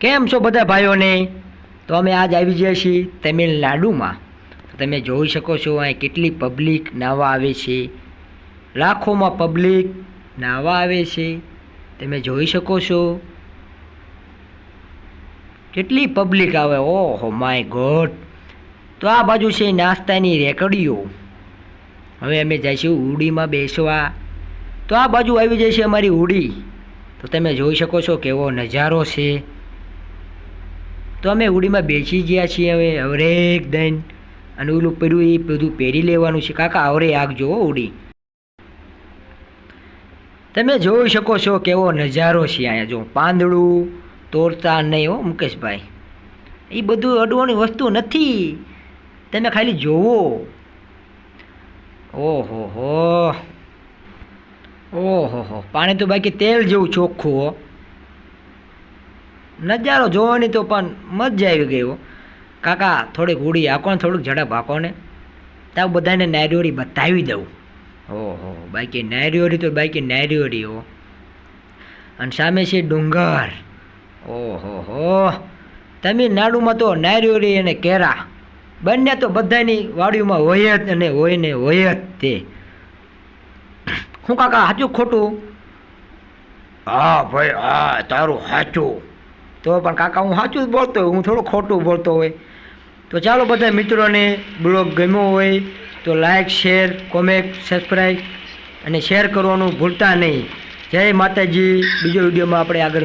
કેમ છો બધા ભાઈઓને? તો અમે આજ આવી જઈએ છીએ તમિલનાડુમાં. તમે જોઈ શકો છો અહીં કેટલી પબ્લિક નાહવા આવે છે. લાખોમાં પબ્લિક નાહવા આવે છે. તમે જોઈ શકો છો. કેટલી પબ્લિક આવે, ઓહો, માય ગોડ. તો આ બાજુ છે નાસ્તાની રેકડીઓ. હવે અમે જઈશું ઉડીમાં બેસવા. તો આ બાજુ આવી છે અમારી ઉડી. તો તમે જોઈ શકો છો કેવો નજારો છે. તો અમે હુડીમાં બેસી ગયા છીએ હવે હવરેક દઈને અને ઓલું પેલું એ બધું પહેરી લેવાનું છે. કાકા આવરે આગ જોવો ઉડી. તમે જોઈ શકો છો કેવો નજારો છે અહીંયા. જો પાંદડું તોરતા નહીં હો, મુકેશભાઈ. એ બધું અડવાની વસ્તુ નથી. તમે ખાલી જોવો. ઓહો હો ઓહો હો પાણી તો બાકી તેલ જેવું ચોખ્ખું હો. નજારો જોવાની તો પણ મજા આવી ગઈ કાકા, થોડીક ઉડી આકો ને થોડુંક ઝડપ આકો ને. ત્યાં બધાને નારિયોરી બતાવી દઉં. ઓહો, બાકી નારિયોરી તો બાકી નારિયોરી હો. અને સામે છે ડુંગર. ઓહો, હો. તમિલનાડુમાં તો નારિયોરી અને કેરા બંને તો બધાની વાડીઓમાં હોય જ અને હોય ને હોય જ તે. હું કાકા, સાચું ખોટું? હા, ભાઈ, હા, તારું સાચું. તો પણ કાકા, હું સાચું જ બોલતો હોય, હું થોડું ખોટું બોલતો હોય. તો ચાલો બધા મિત્રોને બ્લોગ ગમ્યો હોય તો લાઈક શેર કોમેન્ટ સબસ્ક્રાઈબ અને શેર કરવાનું ભૂલતા નહીં. જય માતાજી. બીજો વિડીયોમાં આપણે આગળ